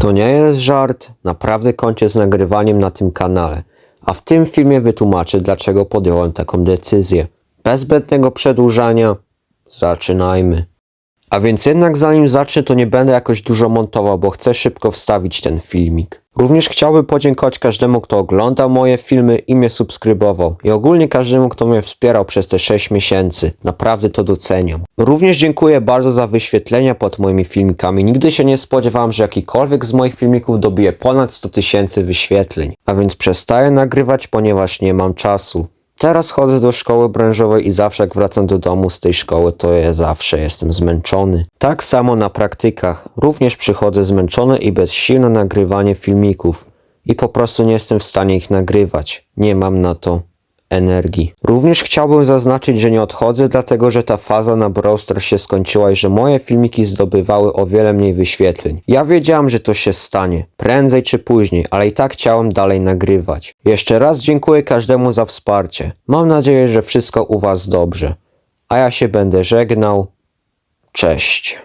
To nie jest żart, naprawdę kończę z nagrywaniem na tym kanale, a w tym filmie wytłumaczę dlaczego podjąłem taką decyzję. Bez zbędnego przedłużania, zaczynajmy. A więc jednak zanim zacznę, to nie będę jakoś dużo montował, bo chcę szybko wstawić ten filmik. Również chciałbym podziękować każdemu, kto oglądał moje filmy i mnie subskrybował. I ogólnie każdemu, kto mnie wspierał przez te 6 miesięcy. Naprawdę to doceniam. Również dziękuję bardzo za wyświetlenia pod moimi filmikami. Nigdy się nie spodziewałem, że jakikolwiek z moich filmików dobije ponad 100 tysięcy wyświetleń. A więc przestaję nagrywać, ponieważ nie mam czasu. Teraz chodzę do szkoły branżowej i zawsze jak wracam do domu z tej szkoły, to ja zawsze jestem zmęczony. Tak samo na praktykach. Również przychodzę zmęczony i bez sił na nagrywanie filmików. I po prostu nie jestem w stanie ich nagrywać. Nie mam na to energii. Również chciałbym zaznaczyć, że nie odchodzę, dlatego że ta faza na Brawl Stars się skończyła i że moje filmiki zdobywały o wiele mniej wyświetleń. Ja wiedziałem, że to się stanie, prędzej czy później, ale i tak chciałem dalej nagrywać. Jeszcze raz dziękuję każdemu za wsparcie. Mam nadzieję, że wszystko u Was dobrze. A ja się będę żegnał. Cześć.